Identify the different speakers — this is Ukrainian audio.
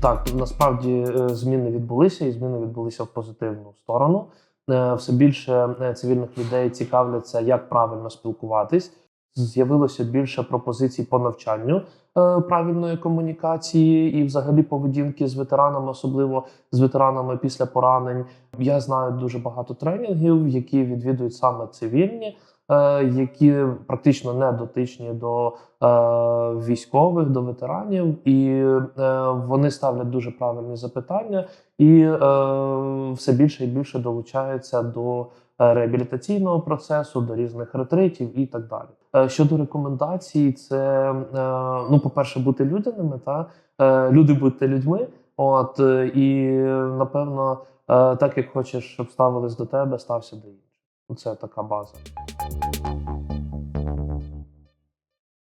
Speaker 1: Так, насправді е, зміни відбулися, і зміни відбулися в позитивну сторону. Е, Все більше е, цивільних людей цікавляться, як правильно спілкуватись. З'явилося більше пропозицій по навчанню правильної комунікації і, взагалі, поведінки з ветеранами, особливо з ветеранами після поранень. Я знаю дуже багато тренінгів, які відвідують саме цивільні, які практично не дотичні до е, військових, до ветеранів, і е, вони ставлять дуже правильні запитання, і е, все більше і більше долучаються до е, реабілітаційного процесу, до різних ретритів і так далі. Е, Щодо рекомендацій, це е, ну, по-перше, бути людяними, та е, люди будьте людьми. От е, і напевно, е, так як хочеш, щоб ставились до тебе, стався до інших. Ну, це така база.